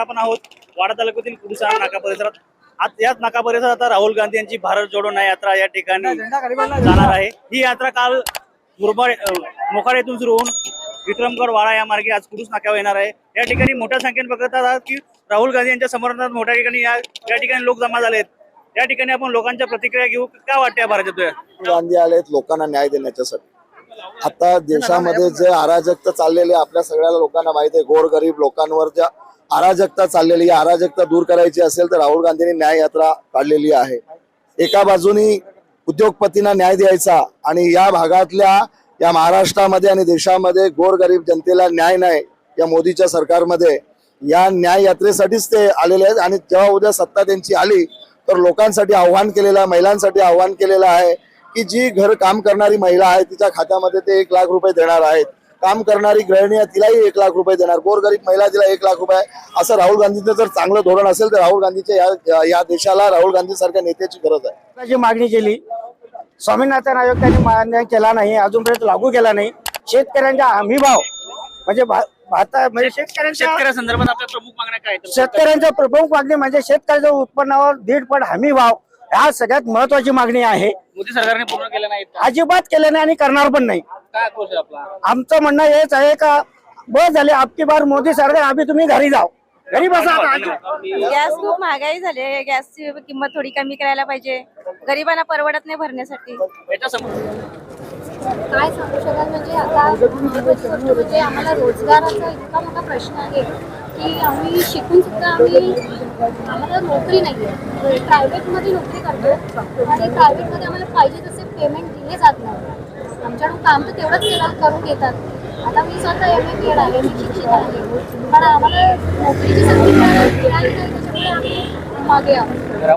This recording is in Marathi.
आपण आहोत वाडा तालुक्यातील कुडसा नाका परिसरात. आज याच नाका परिसरात आता राहुल गांधी यांची भारत जोडो न्याय यात्रा या ठिकाणी जाणार आहे. ही यात्रा काल मुरबाड मोखाड येथून सुरू होऊन विक्रमगड वाडा या मार्गे आज कुडूस नाक्यावर येणार आहे. या ठिकाणी मोठ्या संख्येने बघत आहात की राहुल गांधी यांच्या समर्थनात मोठ्या ठिकाणी या या ठिकाणी लोक जमा झालेत. या ठिकाणी आपण लोकांच्या प्रतिक्रिया घेऊ. काय वाटते भारत गांधी आलेत लोकांना न्याय देण्याच्यासाठी. आता देशामध्ये जे अराजकता चाललेले आपल्या सगळ्या लोकांना माहिती आहे गोरगरीब लोकांवर ज्या अराजकता चाललेली आहे. अराजकता दूर करायची असेल तर राहुल गांधींनी न्याय यात्रा काढलेली आहे. एका बाजूनी उद्योगपतींना न्याय द्यायचा आणि या भागातल्या या महाराष्ट्रामध्ये आणि देशामध्ये गोरगरीब जनतेला न्याय नाही या मोदीच्या सरकारमध्ये या न्याय यात्रेसाठीच ते आलेले आहेत. आणि जेव्हा उद्या सत्ता त्यांची आली तर लोकांसाठी आव्हान केलेलं आहे महिलांसाठी आव्हान केलेलं आहे की जी घर काम करणारी महिला आहे तिच्या खात्यामध्ये ते एक लाख रुपये देणार आहेत. काम करणारी गृहिणी आहे तिलाही एक लाख रुपये देणार. गोरगरीब महिला तिला एक लाख रुपये. असं राहुल गांधीचं जर चांगलं धोरण असेल तर राहुल गांधीच्या या या देशाला राहुल गांधी सारख्या नेत्याची गरज आहे. जी मागणी केली स्वामीनाथन आयोग त्यांनी मान्य केला नाही अजूनपर्यंत लागू केला नाही. शेतकऱ्यांचा हमी भाव म्हणजे भा- भाता म्हणजे शेतकऱ्यांच्या शेतकऱ्या संदर्भात आपल्या प्रमुख मागण्या काय आहेत? शेतकऱ्यांच्या प्रमुख मागणी म्हणजे शेतकऱ्याच्या उत्पन्नावर दीड पट हमी भाव ह्या सगळ्यात महत्वाची मागणी आहे. मोदी सरकारने पूर्ण केलं नाही. अजिबात केलं नाही आणि करणार पण नाही. काय आक्रोश आहे आपला? आमचं म्हणणं हेच आहे का बस झाले आपकी बार मोदी सरकार आम्ही तुम्ही घरी जाओ. घरी बसा आता. गॅस खूप महागाई झाली आहे. गॅसची किंमत थोडी कमी करायला पाहिजे. गरिबांना परवडत नाही भरण्यासाठी. काय सांगू शकाल? म्हणजे आता म्हणजे आम्हाला रोजगाराचा इतका मोठा प्रश्न आहे की आम्ही शिकून सुद्धा आम्ही आम्हाला नोकरी नाही आहे प्रायव्हेटमध्ये नोकरी करतो. आणि प्रायव्हेटमध्ये आम्हाला पाहिजे तसे पेमेंट दिले काम तर तेवढंच केलं करून घेतात. आता मी स्वतः एम ए बी एड आहे मी शिक्षित आहे. पण आम्हाला नोकरीची संधी मिळाली नाही त्याच्यामुळे आम्ही मागे आहोत.